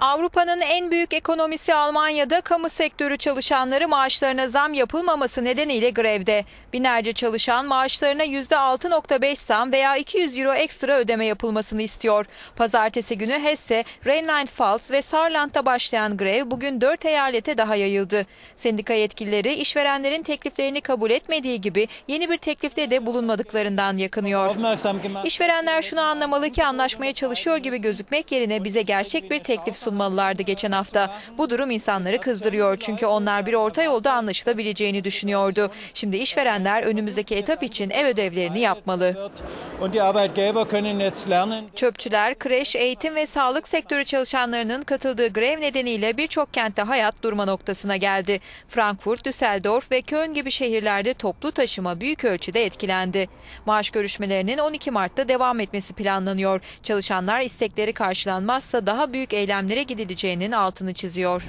Avrupa'nın en büyük ekonomisi Almanya'da kamu sektörü çalışanları maaşlarına zam yapılmaması nedeniyle grevde. Binlerce çalışan maaşlarına %6.5 zam veya 200 euro ekstra ödeme yapılmasını istiyor. Pazartesi günü Hesse, Rheinland-Pfalz ve Saarland'da başlayan grev bugün 4 eyalete daha yayıldı. Sendika yetkilileri işverenlerin tekliflerini kabul etmediği gibi yeni bir teklifte de bulunmadıklarından yakınıyor. İşverenler şunu anlamalı ki anlaşmaya çalışıyor gibi gözükmek yerine bize gerçek bir teklif sunmalılardı geçen hafta. Bu durum insanları kızdırıyor çünkü onlar bir orta yolda anlaşılabileceğini düşünüyordu. Şimdi işverenler önümüzdeki etap için ev ödevlerini yapmalı. Çöpçüler, kreş, eğitim ve sağlık sektörü çalışanlarının katıldığı grev nedeniyle birçok kentte hayat durma noktasına geldi. Frankfurt, Düsseldorf ve Köln gibi şehirlerde toplu taşıma büyük ölçüde etkilendi. Maaş görüşmelerinin 12 Mart'ta devam etmesi planlanıyor. Çalışanlar istekleri karşılanmazsa daha büyük eylemlere gidileceğinin altını çiziyor.